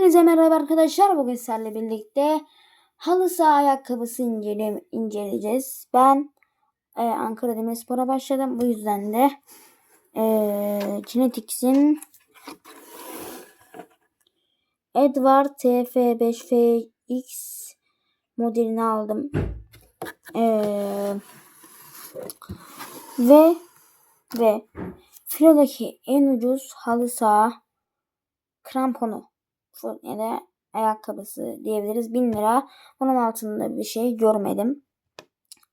Hepinize merhaba arkadaşlar. Bugün sizlerle birlikte halı saha ayakkabısı incele inceleyeceğiz. Ben e, Ankara Demirspor'a başladım. Bu yüzden de e, Kinetics'in Edward TF5FX modelini aldım. E, ve ve Filo'daki en ucuz halı saha kramponu da ayakkabısı diyebiliriz. 1000 lira. Onun altında bir şey görmedim.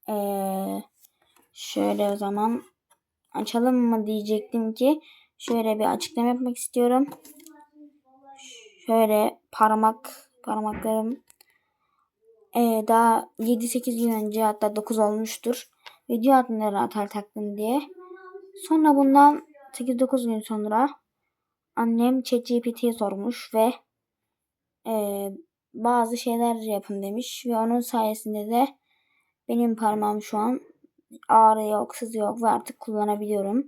Ee, şöyle o zaman açalım mı diyecektim ki şöyle bir açıklama yapmak istiyorum. Şöyle parmak parmaklarım ee, daha 7-8 gün önce hatta 9 olmuştur. Video atımları atar taktım diye. Sonra bundan 8-9 gün sonra annem ChatGPT'ye sormuş ve e, bazı şeyler yapın demiş ve onun sayesinde de benim parmağım şu an ağrı yok, sızı yok ve artık kullanabiliyorum.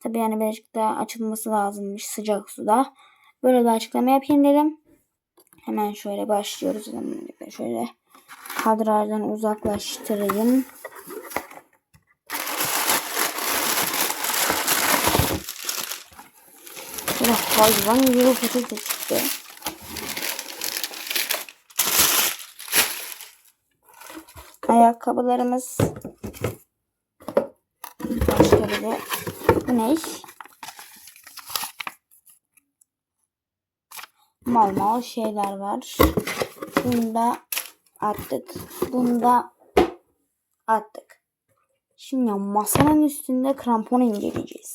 Tabii yani birazcık daha açılması lazımmış sıcak suda. Böyle bir açıklama yapayım dedim. Hemen şöyle başlıyoruz. Şöyle kadrajdan uzaklaştırayım. Böyle hayvan gibi patates çıktı. Ayakkabılarımız. Başka bir de bu ne? Mal mal şeyler var. Bunu da attık. Bunu da attık. Şimdi masanın üstünde krampon inceleyeceğiz.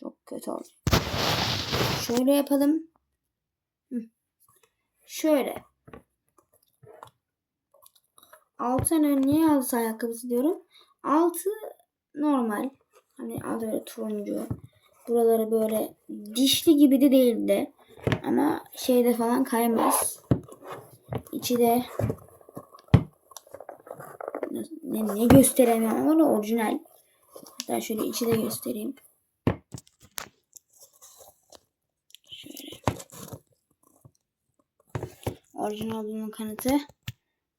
Çok kötü oldu. Şöyle yapalım. Şöyle. Altı hani niye altı ayakkabısı diyorum. Altı normal. Hani altı böyle turuncu. Buraları böyle dişli gibi de değildi. Ama şeyde falan kaymaz. İçi de ne, ne gösteremiyorum ama orijinal. Hatta şöyle içi de göstereyim. Şöyle. Orijinal olduğunun kanıtı.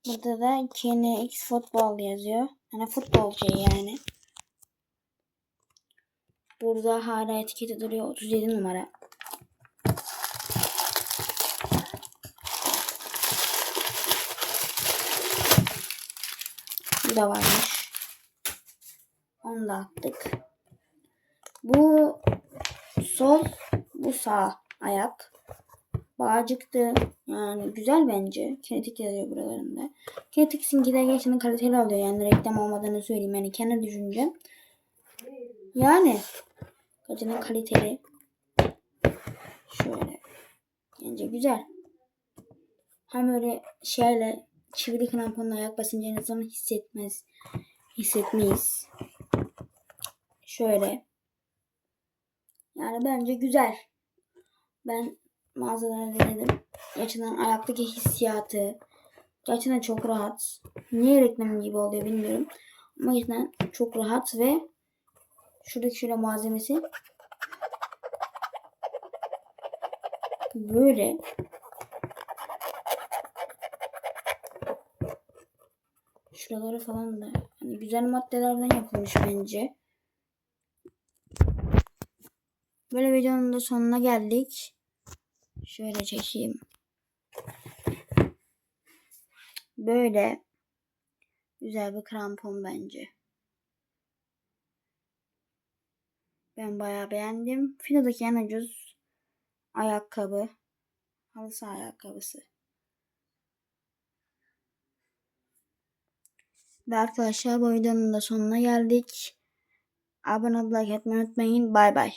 Burada da KNX Football yazıyor. Yani futbol şey yani. Burada hala etiketi duruyor. 37 numara. Bu da varmış. Onu da attık. Bu sol, bu sağ ayak. Bağcıktı. Yani güzel bence. Kinetik yazıyor buralarında. Kinetik de gerçekten kaliteli oluyor. Yani reklam olmadığını söyleyeyim. Yani kendi düşüncem. Yani gerçekten kaliteli. Şöyle. Bence güzel. Hem öyle şeyle çivili kramponla ayak basınca en azından hissetmez. Hissetmeyiz. Şöyle. Yani bence güzel. Ben mağazalara denedim. Gerçekten ayaktaki hissiyatı gerçekten çok rahat. Niye reklam gibi oluyor bilmiyorum. Ama gerçekten çok rahat ve şuradaki şöyle malzemesi böyle şuraları falan da hani güzel maddelerden yapılmış bence. Böyle videonun da sonuna geldik. Şöyle çekeyim. Böyle güzel bir krampon bence. Ben bayağı beğendim. Filo'daki en ucuz ayakkabı. Halı saha ayakkabısı. Ve arkadaşlar bu videonun da sonuna geldik. Abone olmayı unutmayın. Bay bay.